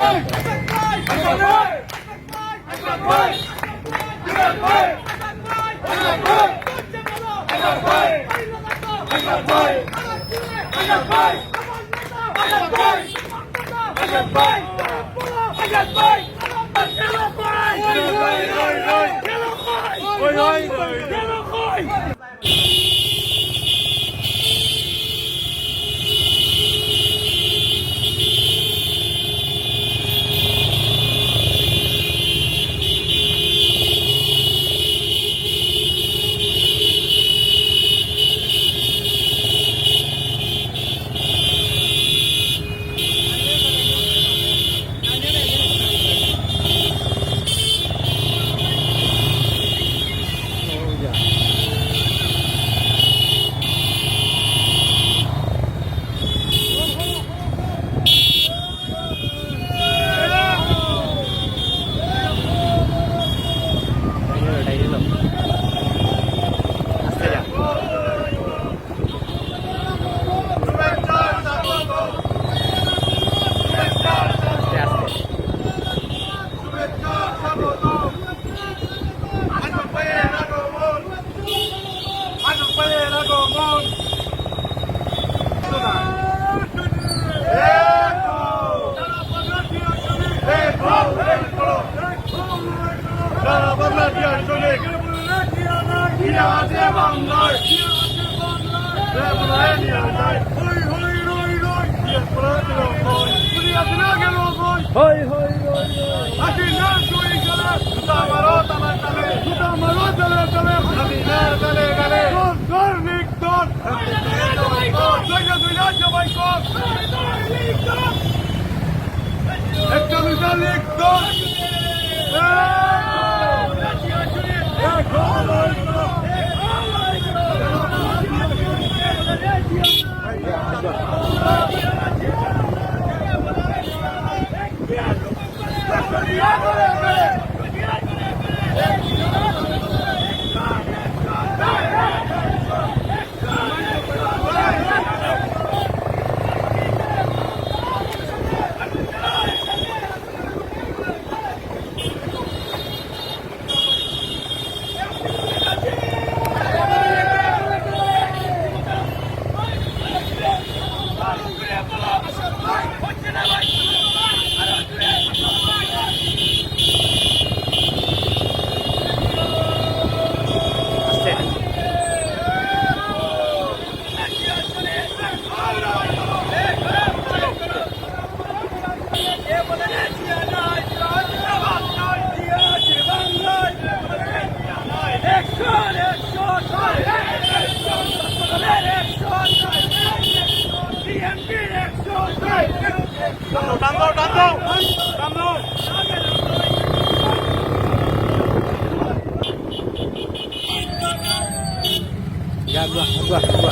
সারা আছে টানো Blah.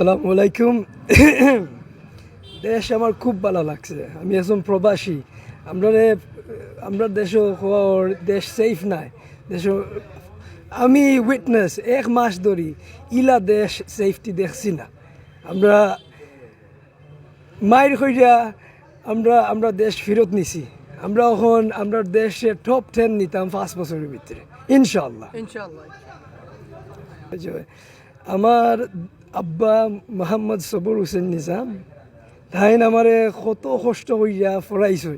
আসসালামু আলাইকুম। দেশ আমার খুব ভালো লাগছে। আমি একজন প্রবাসী। আমরা আমরা দেশ দেশ সেফ নাই। দেশ আমি উইটনেস এক মাস ধরি ইলা দেশ সেফটি দেখছি না। আমরা মায়ের কইরা আমরা আমরা দেশ ফেরত নিছি। আমরা এখন আমরা দেশে টপ টেন নিতাম পাঁচ বছরের ভিতরে। ইনশাল্লাহ ইনশাআল্লাহ। যে আমার আব্বা মোহাম্মদ সবুর হোসেন নিজাম, তাইন আমারে কত কষ্ট করিয়া ফরাইছে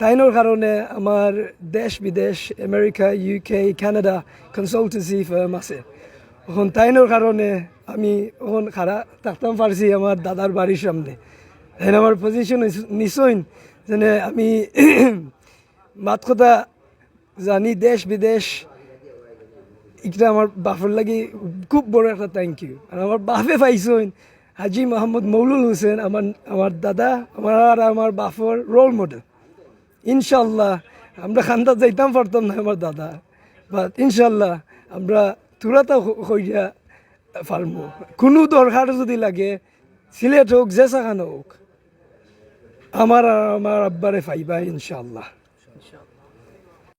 তাইনোর কারণে আমার দেশ বিদেশ America UK Canada consultancy firm আছে। এখন তাইনোর কারণে আমি এখন খারা থাকতাম পারছি আমার দাদার বাড়ির সামনে। তাই আমার পজিশন নিশ্চয় যেনে আমি মাত কথা জানি দেশ বিদেশ এটা আমার বাপের লাগি খুব বড় একটা থ্যাংক ইউ আর আমার বাপে পাইছেন হাজি মোহাম্মদ মৌলুল হোসেন, আমার আমার দাদা, আমার আর আমার বাপর রোল মডেল ইনশাল্লাহ আমরা খান্দা যাইতাম, পারতাম না আমার দাদা। বাট ইনশাল্লাহ আমরা তুরাতা হইয়া পারব কোনো দরকার যদি লাগে, সিলেট হোক, জেসাখানো হোক, আমার আর আমার আব্বারে পাইবা ইনশাল্লাহ। ইনশাআল্লাহ